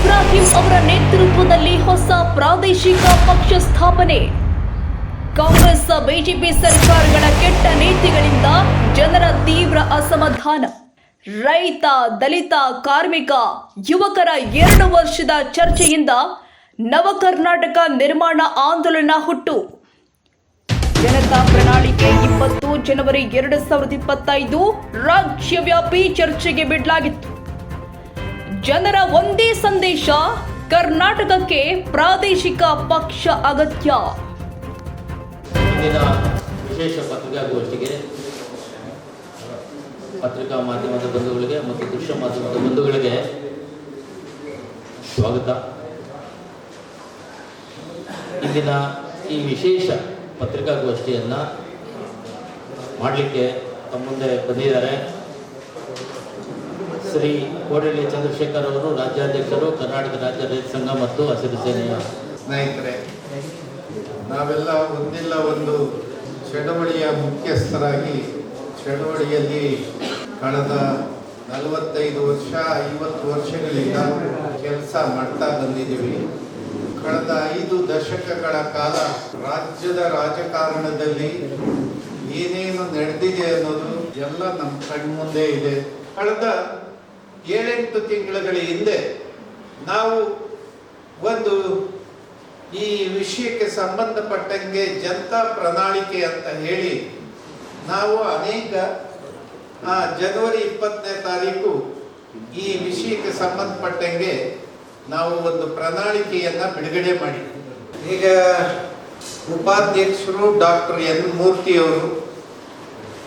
ಇಬ್ರಾಹಿಂ ಅವರ ನೇತೃತ್ವದಲ್ಲಿ ಹೊಸ ಪ್ರಾದೇಶಿಕ ಪಕ್ಷ ಸ್ಥಾಪನೆ. ಕಾಂಗ್ರೆಸ್, ಬಿಜೆಪಿ ಸರ್ಕಾರಗಳ ಕೆಟ್ಟ ನೀತಿಗಳಿಂದ ಜನರ ತೀವ್ರ ಅಸಮಾಧಾನ. ರೈತ, ದಲಿತ, ಕಾರ್ಮಿಕ, ಯುವಕರ ಎರಡು ವರ್ಷದ ಚರ್ಚೆಯಿಂದ ನವ ಕರ್ನಾಟಕ ನಿರ್ಮಾಣ ಆಂದೋಲನ ಹುಟ್ಟು. ಜನತಾ ಪ್ರಣಾಳಿಕೆ ಇಪ್ಪತ್ತು ಜನವರಿ ಎರಡು ಸಾವಿರದ ಇಪ್ಪತ್ತೈದು ರಾಜ್ಯವ್ಯಾಪಿ ಚರ್ಚೆಗೆ ಬಿಡಲಾಗಿತ್ತು. ಜನರ ಒಂದೇ ಸಂದೇಶ, ಕರ್ನಾಟಕಕ್ಕೆ ಪ್ರಾದೇಶಿಕ ಪಕ್ಷ ಅಗತ್ಯ. ವಿಶೇಷ ಪತ್ರಿಕಾಗೋಷ್ಠಿಗೆ, ಪತ್ರಿಕಾ ಮಾಧ್ಯಮದ ಬಂಧುಗಳಿಗೆ ಮತ್ತು ದೃಶ್ಯ ಮಾಧ್ಯಮದ ಬಂಧುಗಳಿಗೆ ಸ್ವಾಗತ. ಇಂದಿನ ಈ ವಿಶೇಷ ಪತ್ರಿಕಾಗೋಷ್ಠಿಯನ್ನು ಮಾಡಲಿಕ್ಕೆ ತಮ್ಮ ಮುಂದೆ ಬಂದಿದ್ದಾರೆ. ಶ್ರೀ ಕೋಡಳ್ಳಿ ಚಂದ್ರಶೇಖರ್ ಅವರು ರಾಜ್ಯಾಧ್ಯಕ್ಷರು, ಕರ್ನಾಟಕ ರಾಜ್ಯ ರೈತ ಸಂಘ ಮತ್ತು ಹಸಿರು ಸೇನೆಯ ಸ್ನೇಹಿತರೆ, ನಾವೆಲ್ಲ ಒಂದಿಲ್ಲ ಒಂದು ಚಳವಳಿಯ ಮುಖ್ಯಸ್ಥರಾಗಿ ಚಳವಳಿಯಲ್ಲಿ ಕಳೆದ ನಲವತ್ತೈದು ವರ್ಷ, ಐವತ್ತು ವರ್ಷಗಳಿಂದ ಕೆಲಸ ಮಾಡ್ತಾ ಬಂದಿದ್ದೀವಿ. ಕಳೆದ ಐದು ದಶಕಗಳ ಕಾಲ ರಾಜ್ಯದ ರಾಜಕಾರಣದಲ್ಲಿ ಏನೇನು ನಡೆದಿದೆ ಅನ್ನೋದು ಎಲ್ಲ ನಮ್ಮ ಕಣ್ಮುಂದೆ ಇದೆ. ಕಳೆದ ಏಳೆಂಟು ತಿಂಗಳುಗಳ ಹಿಂದೆ ನಾವು ಒಂದು ಈ ವಿಷಯಕ್ಕೆ ಸಂಬಂಧಪಟ್ಟಂಗೆ ಜನತಾ ಪ್ರಣಾಳಿಕೆ ಅಂತ ಹೇಳಿ ನಾವು ಅನೇಕ ಜನವರಿ ಇಪ್ಪತ್ತನೇ ತಾರೀಕು ಈ ವಿಷಯಕ್ಕೆ ಸಂಬಂಧಪಟ್ಟಂಗೆ ನಾವು ಒಂದು ಪ್ರಣಾಳಿಕೆಯನ್ನು ಬಿಡುಗಡೆ ಮಾಡಿದ್ವಿ. ಈಗ ಉಪಾಧ್ಯಕ್ಷರು ಡಾಕ್ಟರ್ ಎನ್ ಮೂರ್ತಿಯವರು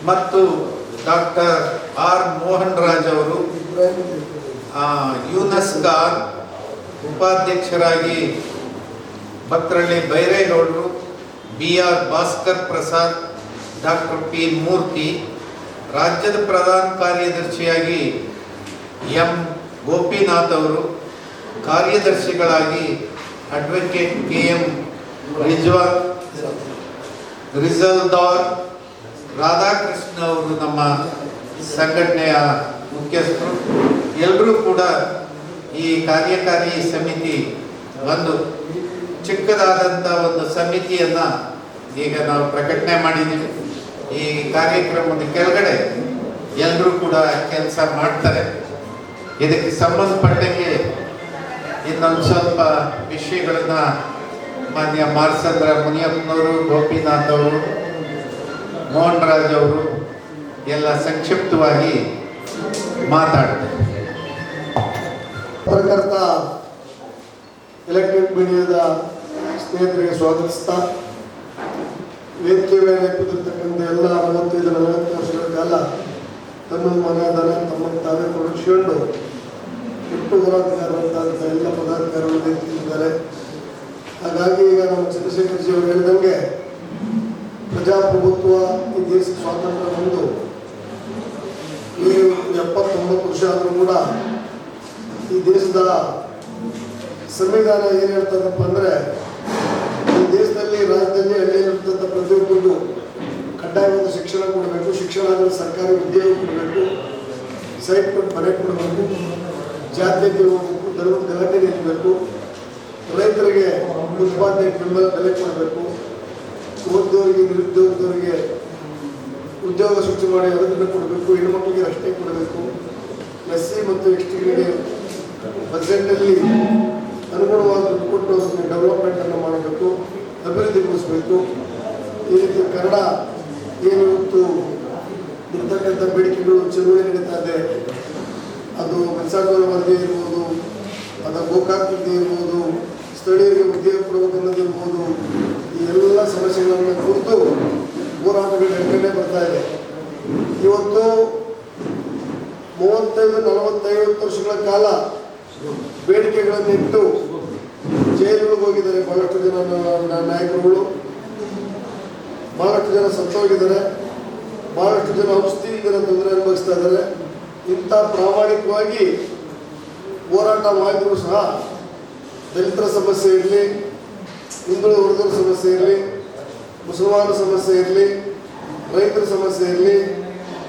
ಮತ್ತು ಡಾಕ್ಟರ್ ಆರ್ ಮೋಹನ್ ರಾಜ್ ಅವರು ಆ, ಯೂನಸ್ ಖಾನ್ ಉಪಾಧ್ಯಕ್ಷರಾಗಿ Bhaktarahalli ಬೈರೇಗೌಡರು B R Bhaskar Prasad doctor P. Murthy ರಾಜ್ಯದ ಪ್ರಧಾನ ಕಾರ್ಯದರ್ಶಿಯಾಗಿ ಎಂ. ಗೋಪಿನಾಥ್ ಅವರು ಕಾರ್ಯದರ್ಶಿಗಳಾಗಿ advocate K. M. Rizwan Rijaldar Radhakrishna ಅವರು ನಮ್ಮ ಸಂಘಟನೆಯ ಮುಖ್ಯಸ್ಥರು ಎಲ್ಲರೂ ಕೂಡ ಈ ಕಾರ್ಯಕಾರಿ ಸಮಿತಿ ಒಂದು ಚಿಕ್ಕದಾದಂಥ ಒಂದು ಸಮಿತಿಯನ್ನು ಈಗ ನಾವು ಪ್ರಕಟಣೆ ಮಾಡಿದ್ದೀವಿ. ಈ ಕಾರ್ಯಕ್ರಮದ ಕೆಳಗಡೆ ಎಲ್ಲರೂ ಕೂಡ ಕೆಲಸ ಮಾಡ್ತಾರೆ. ಇದಕ್ಕೆ ಸಂಬಂಧಪಟ್ಟಂಗೆ ಇನ್ನೊಂದು ಸ್ವಲ್ಪ ವಿಷಯಗಳನ್ನ ಮಾನ್ಯ ಮಾರ್ಸಂದ್ರ ಮುನಿಯಪ್ಪನವರು, ಗೋಪಿನಾಥ್ ಅವರು, ಮೋಹನ್ ರಾಜ್ ಅವರು ಎಲ್ಲ ಸಂಕ್ಷಿಪ್ತವಾಗಿ ಮಾತಾಡ್ತಾರೆ ಪತ್ರಕರ್ತ ಎಲೆಕ್ಟ್ರಿಕ್ ಮೀಡಿಯಾದ ಸ್ನೇಹಿತರಿಗೆ ಸ್ವಾಗತಿಸ್ತಾ ವೇದಿಕೆ ಮೇಲೆ ಕುದಿರ್ತಕ್ಕಂಥ ಎಲ್ಲ ನಲವತ್ತೈದು ನಲವತ್ತು ವರ್ಷಗಳ ಕಾಲ ತನ್ನ ಮನೆಯದನ ತಮ್ಮ ತಾವೇ ತೊಡಗಿಸಿಕೊಂಡು ಹುಟ್ಟು ಹೋರಾಟಗಾರರಂತ ಎಲ್ಲ ಪದಾಧಿಕಾರಿಗಳು ನಿಂತಿದ್ದಾರೆ ಹಾಗಾಗಿ ಈಗ ನಮ್ಮ ಚಂದ್ರಶೇಖರ್ ಜಿ ಅವರು ಹೇಳಿದಂಗೆ ಪ್ರಜಾಪ್ರಭುತ್ವ ಈ ದೇಶದ ಸ್ವಾತಂತ್ರ್ಯ ಈ ಎಪ್ಪತ್ತೊಂಬತ್ತು ವರ್ಷ ಆದರೂ ಕೂಡ ಈ ದೇಶದ ಸಂವಿಧಾನ ಏನು ಹೇಳ್ತದಪ್ಪ ಅಂದರೆ ಈ ದೇಶದಲ್ಲಿ, ರಾಜ್ಯದಲ್ಲಿ ಹಳ್ಳಿಯಲ್ಲಿರ್ತಕ್ಕಂಥ ಪ್ರತಿಯೊಬ್ಬರಿಗೂ ಕಡ್ಡಾಯವಾದ ಶಿಕ್ಷಣ ಕೊಡಬೇಕು, ಶಿಕ್ಷಣ ಆದರೆ ಸರ್ಕಾರಿ ಉದ್ಯೋಗ ಕೊಡಬೇಕು, ಸೈಟ್ ಕೊಟ್ಟು ಮನೆ ಕೊಡಬೇಕು ಜಾತ್ಯತೆ ಹೋಗಬೇಕು ಧರ್ಮದ ಗಲಾಟೆ ನಿಲ್ಲಬೇಕು ರೈತರಿಗೆ ಉತ್ಪಾದನೆ ಬೆಂಬಲ ಬೆಲೆ ಕೊಡಬೇಕು ಓದಿದವರಿಗೆ ನಿರುದ್ಯೋಗದವರಿಗೆ ಉದ್ಯೋಗ ಸೃಷ್ಟಿ ಮಾಡಿ ಅದನ್ನು ಕೊಡಬೇಕು, ಹೆಣ್ಮಕ್ಳಿಗೆ ರಕ್ಷಣೆ ಕೊಡಬೇಕು. ಎಸ್ ಸಿ ಮತ್ತು ಎಸ್ ಟಿಗಳಿಗೆ ಬಜೆಟ್ನಲ್ಲಿ ಅನುಗುಣವಾದ ದುಡ್ಡು ಕೊಟ್ಟು ಅದನ್ನು ಡೆವಲಪ್ಮೆಂಟನ್ನು ಮಾಡಬೇಕು ಅಭಿವೃದ್ಧಿಗೊಳಿಸಬೇಕು ಈ ರೀತಿ ಕನ್ನಡ ಏನು ಇರ್ತಕ್ಕಂಥ ಬೇಡಿಕೆಗಳು ಚಲುವೆ ನಡೀತಾ ಇದೆ. ಅದು ಮೆನ್ಸಾಗೋರ ವರದಿ ಇರ್ಬೋದು, ಅದು ಗೋಕಾಕೃತಿ ಇರ್ಬೋದು, ಸ್ಥಳೀಯರಿಗೆ ಉದ್ಯೋಗ ಕೊಡಬೇಕನ್ನೋದಿರ್ಬೋದು ಈ ಎಲ್ಲ ಸಮಸ್ಯೆಗಳನ್ನು ಕುರಿತು ಹೋರಾಟಗಳು ನಡ್ಕೊಂಡೇ ಬರ್ತಾ ಇದೆ. ಇವತ್ತು ಮೂವತ್ತೈದು, ನಲವತ್ತೈವತ್ತು ವರ್ಷಗಳ ಕಾಲ ಬೇಡಿಕೆಗಳನ್ನು ಇಟ್ಟು ಜೈಲುಗಳಿಗೆ ಹೋಗಿದ್ದಾರೆ ಬಹಳಷ್ಟು ಜನ ನಾಯಕರುಗಳು. ಬಹಳಷ್ಟು ಜನ ಸತ್ತೋಗಿದ್ದಾರೆ. ಬಹಳಷ್ಟು ಜನ ಔಷಧಿಯಿಂದ ತೊಂದರೆ ಅನುಭವಿಸ್ತಾ ಇದ್ದಾರೆ. ಇಂಥ ಪ್ರಾಮಾಣಿಕವಾಗಿ ಹೋರಾಟ ಮಾಡಿದ್ರು ಸಹ ದಲಿತರ ಸಮಸ್ಯೆ ಇರಲಿ, ಹಿಂದುಳಿದ ವರ್ಗದ ಸಮಸ್ಯೆ ಇರಲಿ ಮುಸಲ್ಮಾನ ಸಮಸ್ಯೆ ಇರಲಿ, ರೈತರ ಸಮಸ್ಯೆ ಇರಲಿ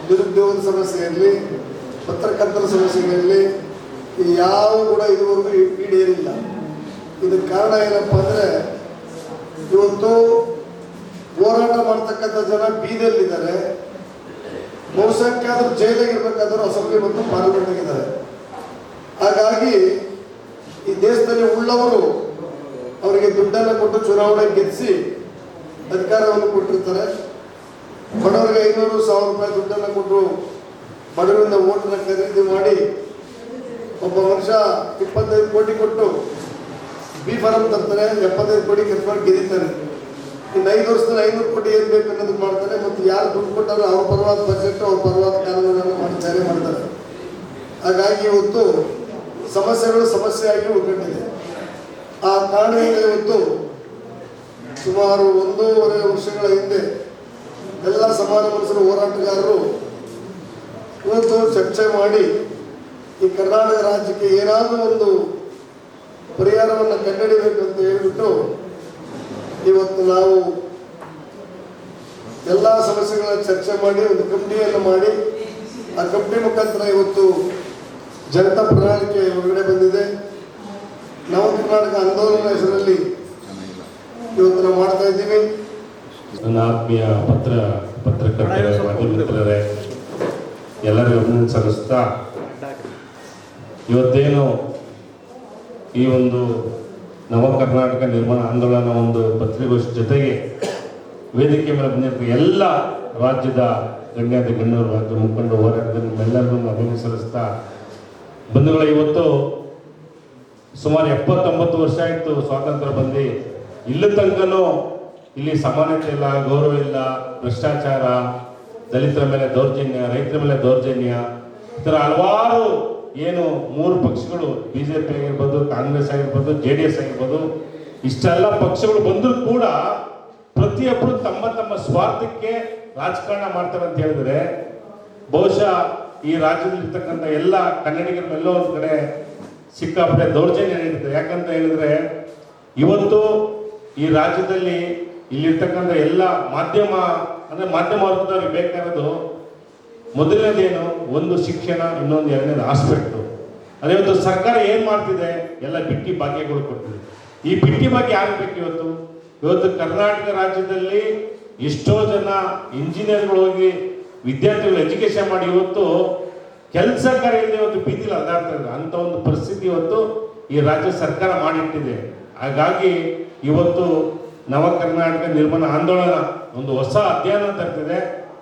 ನಿರುದ್ಯೋಗದ ಸಮಸ್ಯೆ ಇರಲಿ, ಪತ್ರಕರ್ತರ ಸಮಸ್ಯೆಗಳಿರಲಿ ಯಾವ ಕೂಡ ಇದುವರೆಗೂ ಈಡೇರಿಲ್ಲ. ಇದಕ್ಕೆ ಕಾರಣ ಏನಪ್ಪ ಅಂದರೆ, ಇವತ್ತು ಹೋರಾಟ ಮಾಡ್ತಕ್ಕಂಥ ಜನ ಬೀದಿಯಲ್ಲಿದ್ದಾರೆ. ಬಹುಸಂಖ್ಯಾತರು ಜೈಲಿಗೆ ಇರಬೇಕಾದರೂ ಅಸೆಂಬ್ಲಿ ಮತ್ತು ಪಾರ್ಲಿಮೆಂಟ್ ಇದ್ದಾರೆ. ಹಾಗಾಗಿ ಈ ದೇಶದಲ್ಲಿ ಉಳ್ಳವರು ಅವರಿಗೆ ದುಡ್ಡನ್ನು ಕೊಟ್ಟು ಚುನಾವಣೆ ಗೆಲ್ಲಿಸಿ ಅಧಿಕಾರವನ್ನು ಕೊಟ್ಟಿರ್ತಾರೆ. ಬಡವರಿಗೆ ಐನೂರು ಸಾವಿರ ರೂಪಾಯಿ ದುಡ್ಡನ್ನು ಕೊಟ್ಟು ಬಡವರಿಂದ ಓಟನ್ನು ಖರೀದಿ ಮಾಡಿ ಒಬ್ಬ ವರ್ಷ ಇಪ್ಪತ್ತೈದು ಕೋಟಿ ಕೊಟ್ಟು ಬಿ ಫಾರಂ ತರ್ತಾರೆ, ಎಪ್ಪತ್ತೈದು ಕೋಟಿ ಖರ್ಚು ಮಾಡಿ ಗೆದಿತಾರೆ ಇನ್ನು ಐದು ವರ್ಷದಲ್ಲಿ ಐನೂರು ಕೋಟಿ ಏನು ಬೇಕು ಅನ್ನೋದು ಮಾಡ್ತಾರೆ ಮತ್ತು ಯಾರು ದುಡ್ಡು ಕೊಟ್ಟಾರೋ ಅವ್ರ ಪರವಾದ ಬಜೆಟ್ ಅವ್ರ ಪರವಾದ ಕಾನೂನನ್ನು ಮಾಡಿ ಜಾರಿ ಮಾಡ್ತಾರೆ. ಹಾಗಾಗಿ ಇವತ್ತು ಸಮಸ್ಯೆಗಳು ಸಮಸ್ಯೆಯಾಗಿ ಉಳ್ಕೊಂಡಿದೆ ಆ ಕಾರಣದಿಂದ ಇವತ್ತು ಸುಮಾರು ಒಂದೂವರೆ ವರ್ಷಗಳ ಹಿಂದೆ ಎಲ್ಲ ಸಮಾನ ಮನಸ್ಸಿನ ಹೋರಾಟಗಾರರು ಇವತ್ತು ಚರ್ಚೆ ಮಾಡಿ ಈ ಕರ್ನಾಟಕ ರಾಜ್ಯಕ್ಕೆ ಏನಾದರೂ ಒಂದು ಪರಿಹಾರವನ್ನು ಕಂಡಿಡಿಯಬೇಕು ಅಂತ ಹೇಳಿಬಿಟ್ಟು ಇವತ್ತು ನಾವು ಎಲ್ಲ ಸಮಸ್ಯೆಗಳನ್ನ ಚರ್ಚೆ ಮಾಡಿ, ಒಂದು ಕಮಿಟಿಯನ್ನು ಮಾಡಿ, ಆ ಕಮಿಟಿ ಮುಖಾಂತರ ಇವತ್ತು ಜನತಾ ಪ್ರಣಾಳಿಕೆ ಹೊರಗಡೆ ಬಂದಿದೆ. ನವ ಕರ್ನಾಟಕ ಆಂದೋಲನ ಹೆಸರಲ್ಲಿ ಇವತ್ತು ನಾವು ಮಾಡ್ತಾ ಇದ್ದೀವಿ. ನನ್ನ ಆತ್ಮೀಯ ಪತ್ರ ಪತ್ರಕರ್ತರ ಮಾಧ್ಯಮ ಮಿತ್ರರೇ ಎಲ್ಲರಿಗೂ ಅಭಿನಂದನೆ ಸಲ್ಲಿಸ್ತಾ ಇವತ್ತೇನು ಈ ಒಂದು ನವ ಕರ್ನಾಟಕ ನಿರ್ಮಾಣ ಆಂದೋಲನ ಒಂದು ಪತ್ರಿಕೋಷ್ಠಿ ಜೊತೆಗೆ ವೇದಿಕೆ ಮೇಲೆ ಬಂದಿರುವ ಎಲ್ಲ ರಾಜ್ಯದ ಗಣ್ಯಾತಿ ಗಣ್ಯರು ರಾಜ್ಯ ಮುಖಂಡ ಹೋರಾಟದ ನಿಮ್ಮೆಲ್ಲರಿಗೂ ಅಭಿನಂದನೆ ಸಲ್ಲಿಸ್ತಾ ಬಂಧುಗಳ ಇವತ್ತು ಸುಮಾರು ಎಪ್ಪತ್ತೊಂಬತ್ತು ವರ್ಷ ಆಯಿತು ಸ್ವಾತಂತ್ರ್ಯ ಬಂದು ಇಲ್ಲಿ ತನಕನೂ ಇಲ್ಲಿ ಸಮಾನತೆ ಇಲ್ಲ, ಗೌರವ ಇಲ್ಲ, ಭ್ರಷ್ಟಾಚಾರ, ದಲಿತರ ಮೇಲೆ ದೌರ್ಜನ್ಯ, ರೈತರ ಮೇಲೆ ದೌರ್ಜನ್ಯ, ಈ ಥರ ಹಲವಾರು ಏನು ಮೂರು ಪಕ್ಷಗಳು ಬಿ ಜೆ ಪಿ ಆಗಿರ್ಬೋದು, ಕಾಂಗ್ರೆಸ್ ಆಗಿರ್ಬೋದು, ಜೆ ಡಿ ಎಸ್ ಆಗಿರ್ಬೋದು, ಇಷ್ಟೆಲ್ಲ ಪಕ್ಷಗಳು ಬಂದರೂ ಕೂಡ ಪ್ರತಿಯೊಬ್ಬರು ತಮ್ಮ ತಮ್ಮ ಸ್ವಾರ್ಥಕ್ಕೆ ರಾಜಕಾರಣ ಮಾಡ್ತಾರೆ ಅಂತ ಹೇಳಿದ್ರೆ, ಬಹುಶಃ ಈ ರಾಜ್ಯದಲ್ಲಿರ್ತಕ್ಕಂಥ ಎಲ್ಲ ಕನ್ನಡಿಗರ ಎಲ್ಲೋ ಒಂದು ಕಡೆ ಸಿಕ್ಕಾಪಟ್ಟೆ ದೌರ್ಜನ್ಯ ನಡೀತದೆ ಯಾಕಂತ ಹೇಳಿದ್ರೆ, ಇವತ್ತು ಈ ರಾಜ್ಯದಲ್ಲಿ ಇಲ್ಲಿರ್ತಕ್ಕಂಥ ಎಲ್ಲ ಮಾಧ್ಯಮ, ಅಂದ್ರೆ ಮಾಧ್ಯಮ ವರ್ಗದವ್ರಿಗೆ ಬೇಕಾಗಿರೋದು ಮೊದಲನೇದೇನು, ಒಂದು ಶಿಕ್ಷಣ, ಇನ್ನೊಂದು ಎರಡನೇದು ಆಸ್ಪೆಕ್ಟ್ ಅದೇ ಇವತ್ತು ಸರ್ಕಾರ ಏನು ಮಾಡ್ತಿದೆ? ಎಲ್ಲ ಬಿಟ್ಟಿ ಭಾಗ್ಯಗಳು ಕೊಡ್ತಿದೆ. ಈ ಬಿಟ್ಟಿ ಭಾಗ್ಯ ಆಗ್ಬೇಕು ಇವತ್ತು? ಇವತ್ತು ಕರ್ನಾಟಕ ರಾಜ್ಯದಲ್ಲಿ ಎಷ್ಟೋ ಜನ ಇಂಜಿನಿಯರ್ಗಳು ಹೋಗಿ ವಿದ್ಯಾರ್ಥಿಗಳು ಎಜುಕೇಶನ್ ಮಾಡಿ ಇವತ್ತು ಕೆಲಸ ಕಾರ್ಯದಿಂದ ಇವತ್ತು ಬೀದಿಲಿ ಅದಾರ್ಥ ಅಂತ ಒಂದು ಪರಿಸ್ಥಿತಿ ಇವತ್ತು ಈ ರಾಜ್ಯ ಸರ್ಕಾರ ಮಾಡಿಟ್ಟಿದೆ. ಹಾಗಾಗಿ ಇವತ್ತು ನವ ಕರ್ನಾಟಕ ನಿರ್ಮಾಣ ಆಂದೋಲನ ಒಂದು ಹೊಸ ಅಧ್ಯಯನ ತರ್ತಿದೆ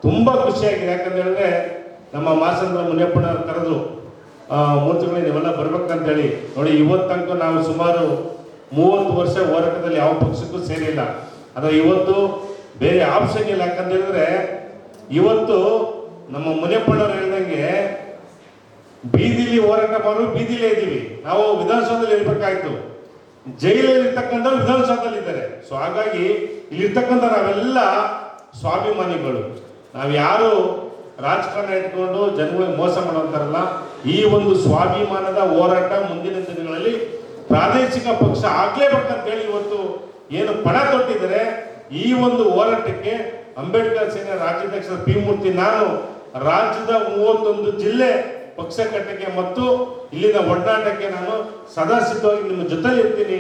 ತುಂಬಾ ಖುಷಿಯಾಗಿದೆ. ಯಾಕಂತ ಹೇಳಿದ್ರೆ ನಮ್ಮ ಮಾಸಂದ್ರ ಮುನಿಯಪ್ಪನ ಕರೆದು ಮೂರ್ತಿಗಳೇ ನೀವೆಲ್ಲ ಬರ್ಬೇಕಂತೇಳಿ. ನೋಡಿ, ಇವತ್ತು ತನಕ ನಾವು ಸುಮಾರು ಮೂವತ್ತು ವರ್ಷ ಹೋರಾಟದಲ್ಲಿ ಯಾವ ಪಕ್ಷಕ್ಕೂ ಸೇರಿಲ್ಲ. ಆದರೆ ಇವತ್ತು ಬೇರೆ ಆಪ್ಷನ್ ಇಲ್ಲ. ಯಾಕಂತ ಹೇಳಿದ್ರೆ, ಇವತ್ತು ನಮ್ಮ ಮುನಿಯಪ್ಪನವ್ರು ಹೇಳ್ದಂಗೆ ಬೀದಿಲಿ ಹೋರಾಟ ಮಾಡೋರು ಬೀದಿಲೇ ಇದ್ದೀವಿ. ನಾವು ವಿಧಾನಸೌಧದಲ್ಲಿ ಇರ್ಬೇಕಾಯ್ತು. ಜೈಲಲ್ಲಿ ಇರ್ತಕ್ಕಂಥವ್ರು ವಿಧಾನಸೌಧದಲ್ಲಿ ಇದ್ದಾರೆ. ಸೊ ಹಾಗಾಗಿ ಇಲ್ಲಿರ್ತಕ್ಕಂಥ ನಾವೆಲ್ಲ ಸ್ವಾಭಿಮಾನಿಗಳು. ನಾವು ಯಾರು ರಾಜಕಾರಣ ಇಟ್ಕೊಂಡು ಜನಗಳಿಗೆ ಮೋಸ ಮಾಡೋಂತಾರಲ್ಲ ಈ ಒಂದು ಸ್ವಾಭಿಮಾನದ ಹೋರಾಟ ಮುಂದಿನ ದಿನಗಳಲ್ಲಿ ಪ್ರಾದೇಶಿಕ ಪಕ್ಷ ಆಗ್ಲೇಬೇಕಂತ ಹೇಳಿ ಇವತ್ತು ಏನು ಪಣ ತೊಟ್ಟಿದ್ದಾರೆ. ಈ ಒಂದು ಹೋರಾಟಕ್ಕೆ ಅಂಬೇಡ್ಕರ್ ಸೇನೆ ರಾಜ್ಯಾಧ್ಯಕ್ಷ ಪಿ ಮೂರ್ತಿ ನಾನು ರಾಜ್ಯದ ಮೂವತ್ತೊಂದು ಜಿಲ್ಲೆ ಪಕ್ಷ ಕಟ್ಟಕ್ಕೆ ಮತ್ತು ಇಲ್ಲಿನ ಒಡನಾಟಕ್ಕೆ ನಾನು ಸದಾ ಸಿದ್ಧವಾಗಿ ನಿಮ್ಮ ಜೊತೆಲಿ ಇರ್ತೀನಿ.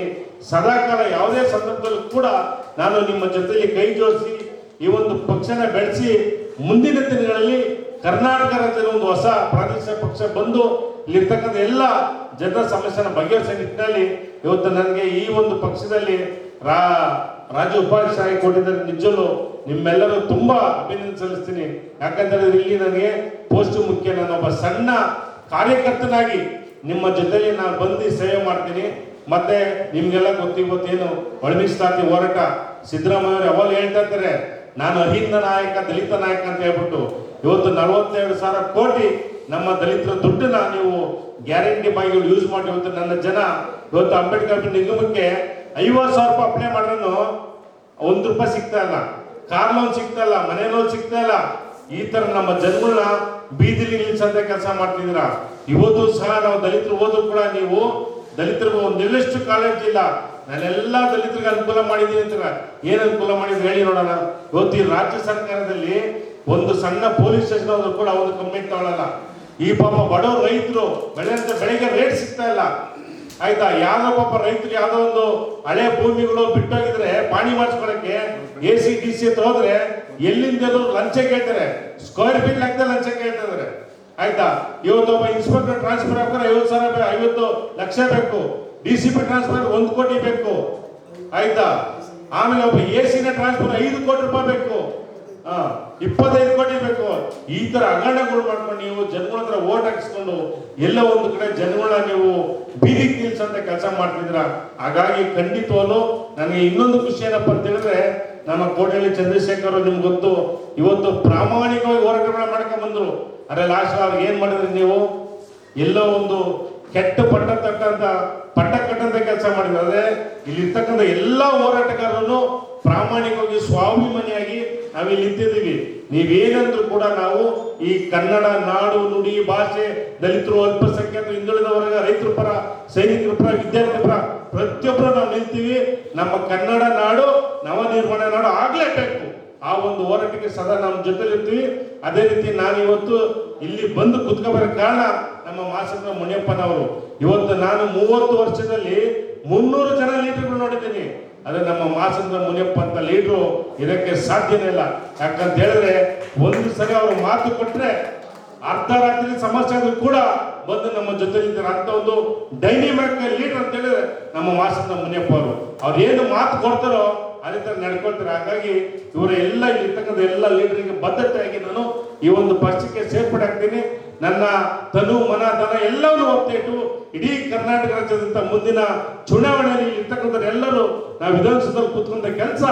ಸದಾಕಾಲ ಯಾವುದೇ ಸಂದರ್ಭದಲ್ಲೂ ಕೂಡ ನಾನು ನಿಮ್ಮ ಜೊತೆಲಿ ಕೈ ಜೋಡಿಸಿ ಈ ಒಂದು ಪಕ್ಷನ ಬೆಳೆಸಿ ಮುಂದಿನ ದಿನಗಳಲ್ಲಿ ಕರ್ನಾಟಕ ರಾಜ್ಯದ ಒಂದು ಹೊಸ ಪ್ರಾದೇಶಿಕ ಪಕ್ಷ ಬಂದು ಇಲ್ಲಿರ್ತಕ್ಕಂಥ ಎಲ್ಲ ಜನರ ಸಮಸ್ಯೆನ ಬಗೆಹರಿಸೋ ನಿಟ್ಟಿನಲ್ಲಿ ಇವತ್ತು ನನಗೆ ಈ ಒಂದು ಪಕ್ಷದಲ್ಲಿ ರಾ ರಾಜ್ಯ ಉಪಾಧ್ಯಾಯ ಕೊಟ್ಟಿದ್ದಾರೆ ನಿಜವೂ ನಿಮ್ಮೆಲ್ಲರೂ ತುಂಬಾ ಅಭಿನಂದನೆ ಸಲ್ಲಿಸ್ತೀನಿ. ಯಾಕಂದ್ರೆ ಇಲ್ಲಿ ನನಗೆ ಪೋಸ್ಟ್ ಮುಖ್ಯ ನಾನೊಬ್ಬ ಸಣ್ಣ ಕಾರ್ಯಕರ್ತನಾಗಿ ನಿಮ್ಮ ಜೊತೆಲಿ ನಾನು ಬಂದು ಸೇವೆ ಮಾಡ್ತೀನಿ. ಮತ್ತೆ ನಿಮ್ಗೆಲ್ಲ ಗೊತ್ತಿಗೊತ್ತೇನು ಒಳಮೀಸಲಾತಿ ಹೋರಾಟ. ಸಿದ್ದರಾಮಯ್ಯ ಅವರು ಯಾವಾಗ ಹೇಳ್ತಾ ಇರ್ತಾರೆ, ನಾನು ಅಹಿಂದ ನಾಯಕ, ದಲಿತ ನಾಯಕ ಅಂತ ಹೇಳ್ಬಿಟ್ಟು. ಇವತ್ತು ನಲವತ್ತೆರಡು ಸಾವಿರ ಕೋಟಿ ನಮ್ಮ ದಲಿತರ ದುಡ್ಡನ್ನ ನೀವು ಗ್ಯಾರಂಟಿ ಬಾಯಿಗಳು ಯೂಸ್ ಮಾಡಿ ಇವತ್ತು ನನ್ನ ಜನ. ಇವತ್ತು ಅಂಬೇಡ್ಕರ್ ನಿಗಮಕ್ಕೆ ಐವತ್ತು ಸಾವಿರ ರೂಪಾಯಿ ಅಪ್ಲೈ ಮಾಡಿದ್ರು ಒಂದು ರೂಪಾಯಿ ಸಿಗ್ತಾ ಇಲ್ಲ. ಕಾರ್ ಲೋನ್ ಸಿಗ್ತಾ ಇಲ್ಲ, ಮನೆ ಲೋನ್ ಸಿಗ್ತಾ ಇಲ್ಲ. ಈ ತರ ನಮ್ಮ ಜನಗಳನ್ನ ಬೀದಿಲಿ ನಿಲ್ಸಂತ ಕೆಲಸ ಮಾಡ್ತಿದ್ರ ಇವತ್ತು ಸಹ ನಾವು ದಲಿತರು ಹೋದ್ರು ಕೂಡ ನೀವು ದಲಿತರಿಗೆ ಒಂದು ನಿರ್ದಿಷ್ಟ ಕಾಲೇಜ್ ಇಲ್ಲ. ನಾನೆಲ್ಲ ದಲಿತರಿಗೆ ಅನುಕೂಲ ಮಾಡಿದ್ದೀನಿ ಅಂತ ಏನ್ ಅನುಕೂಲ ಮಾಡಿದ್ರು ಹೇಳಿ ನೋಡೋಣ. ಇವತ್ತು ಈ ರಾಜ್ಯ ಸರ್ಕಾರದಲ್ಲಿ ಒಂದು ಸಣ್ಣ ಪೊಲೀಸ್ ಸ್ಟೇಷನ್ ಆದ್ರೂ ಕೂಡ ಒಂದು ಕಂಪ್ಲೇಂಟ್ ತಗೊಳ್ಳಲ್ಲ ಈ ಪಾಪ ಬಡವರು ರೈತರು ಬೆಳೆಯಂತ ಬೆಳೆಗೆ ರೇಟ್ ಸಿಗ್ತಾ ಇಲ್ಲ. ಆಯ್ತಾ ಯಾವ ಪಾಪ ರೈತರು ಯಾವ್ದೋ ಒಂದು ಹಳೆ ಭೂಮಿಗಳು ಬಿಟ್ಟೋಗಿದ್ರೆ, ಪಾಣಿ ಮಾಡಿಸ್ಕೊಳಕ್ಕೆ ಎ ಸಿ ಡಿ ಸಿ ಹೋದ್ರೆ, ಎಲ್ಲಿಂದ ಲಂಚ ಕೇಳ್ತಾರೆ? ಸ್ಕ್ವೇರ್ ಫೀಟ್ ಲೆಕ್ಕದಲ್ಲಿ ಲಂಚ ಕೇಳ್ತಾರೆ ಆಯ್ತಾ, ಇವತ್ತು ಒಬ್ಬ ಇನ್ಸ್ಪೆಕ್ಟರ್ ಟ್ರಾನ್ಸ್ಫರ್ ಆಗ್ತಾರೆ ಐವತ್ತು ಸಾವಿರ ಐವತ್ತು ಲಕ್ಷ ಬೇಕು. ಡಿ ಸಿ ಪಿ ಟ್ರಾನ್ಸ್ಫರ್ ಒಂದು ಕೋಟಿ ಬೇಕು. ಆಯ್ತಾ, ಆಮೇಲೆ ಒಬ್ಬ ಎ ಸಿನ ಟ್ರಾನ್ಸ್ಫರ್ ಐದು ಕೋಟಿ ರೂಪಾಯಿ ಬೇಕು. ಇಪ್ಪತ್ತೈದು ಕೋಟಿ ಬೇಕು. ಈ ತರ ಅಗರಣಗಳು ಮಾಡ್ಕೊಂಡು ನೀವು ಜನಗಳ ಹತ್ರ ಓಟ್ ಹಾಕಿಸ್ಕೊಂಡು ಎಲ್ಲ ಒಂದು ಕಡೆ ಜನಗಳ ನೀವು ಬೀದಿಗೆ ನಿಲ್ಸಂತ ಕೆಲಸ ಮಾಡ್ತಿದ್ರ, ಹಾಗಾಗಿ ಖಂಡಿತವಾಗ್ಲು ನನಗೆ ಇನ್ನೊಂದು ಖುಷಿ ಏನಪ್ಪ ಅಂತ ಹೇಳಿದ್ರೆ, ನಮ್ಮ ಕೋಟೆಯಲ್ಲಿ ಚಂದ್ರಶೇಖರ್ ನಿಮ್ಗೆ ಗೊತ್ತು, ಇವತ್ತು ಪ್ರಾಮಾಣಿಕವಾಗಿ ಹೋರಾಟಗಳನ್ನ ಮಾಡ್ಕೊಂಡ್ ಬಂದ್ರು. ಅರೆ ಲಾಸ್ಟ್ ಅವ್ರಿಗೆ ಏನ್ ಮಾಡಿದ್ರಿ ನೀವು? ಎಲ್ಲೋ ಒಂದು ಕೆಟ್ಟ ಪಟ್ಟ ಪಟ್ಟ ಕಟ್ಟಂತ ಕೆಲಸ ಮಾಡಿದ್ರು. ಅದೇ ಇಲ್ಲಿರ್ತಕ್ಕಂಥ ಎಲ್ಲಾ ಹೋರಾಟಗಾರರು ಪ್ರಾಮಾಣಿಕವಾಗಿ ಸ್ವಾಭಿಮಾನಿಯಾಗಿ ನಾವಿಲ್ಲಿ ನಿಂತಿದ್ದೀವಿ. ನೀವೇನಂದ್ರೂ ಕೂಡ ನಾವು ಈ ಕನ್ನಡ ನಾಡು ನುಡಿ ಭಾಷೆ ದಲಿತರು ಅಲ್ಪಸಂಖ್ಯಾತರು ಹಿಂದುಳಿದ ವರ್ಗ ರೈತರ ಪರ, ಸೈನಿಕರ ಪರ ವಿದ್ಯಾರ್ಥಿ ಪರ ಪ್ರತಿಯೊಬ್ಬರು ನಾವು ನಿಲ್ತೀವಿ ನಮ್ಮ ಕನ್ನಡ ನಾಡು, ನವನಿರ್ಮಾಣ ನಾಡು ಆಗ್ಲೇಬೇಕು. ಆ ಒಂದು ಹೋರಾಟಕ್ಕೆ ಸದಾ ನಮ್ಮ ಜೊತೆಲಿರ್ತೀವಿ ಅದೇ ರೀತಿ ನಾನು ಇವತ್ತು ಇಲ್ಲಿ ಬಂದು ಕುತ್ಕೋಬರ ಕಾರಣ ನಮ್ಮ ಮಾಸಂದ್ರ ಮುನಿಯಪ್ಪನವರು. ಇವತ್ತು ನಾನು ಮೂವತ್ತು ವರ್ಷದಲ್ಲಿ ಮುನ್ನೂರು ಜನ ಲೀಡರ್ಗಳು ನೋಡಿದ್ದೀನಿ. ಅದೇ ನಮ್ಮ ಮಾಸಂದ್ರ ಮುನಿಯಪ್ಪ ಅಂತ ಲೀಡ್ರು ಇದಕ್ಕೆ ಸಾಧ್ಯನೇ ಇಲ್ಲ. ಯಾಕಂತ ಹೇಳಿದ್ರೆ ಒಂದು ಸರಿ ಅವರು ಮಾತು ಕೊಟ್ರೆ ಅರ್ಧ ರಾತ್ರಿ ಸಮಸ್ಯೆ ಆದ್ರೂ ಕೂಡ ಬಂದು ನಮ್ಮ ಜೊತೆ ಅಂತ ಒಂದು ಡೈನಿಮಿಕ್ ಲೀಡರ್ ಅಂತ ಹೇಳಿದ್ರೆ ನಮ್ಮ ಮಾಸದ ಮುನಿಯಪ್ಪ ಅವರು. ಅವ್ರು ಏನು ಮಾತು ಕೊಡ್ತಾರೋ ಅದೇ ತರ ನಡ್ಕೊಳ್ತಾರೆ. ಹಾಗಾಗಿ ಇವರ ಎಲ್ಲ ಇರ್ತಕ್ಕಂಥ ಎಲ್ಲ ಲೀಡರ್ಗೆ ಬದ್ಧತೆಯಾಗಿ ನಾನು ಈ ಒಂದು ಪಕ್ಷಕ್ಕೆ ಸೇರ್ಪಡೆ ಆಗ್ತೀನಿ ನನ್ನ ತನು, ಮನ ಧನ ಎಲ್ಲವನ್ನು ಒಪ್ಪಿಟ್ಟು ಇಡೀ ಕರ್ನಾಟಕ ರಾಜ್ಯದಂತ ಮುಂದಿನ ಚುನಾವಣೆಯಲ್ಲಿ ಇರ್ತಕ್ಕಂಥ ಎಲ್ಲರೂ ನಾವು ವಿಧಾನಸೌಧದಲ್ಲಿ ಕೂತ್ಕೊಂಡ ಕೆಲಸ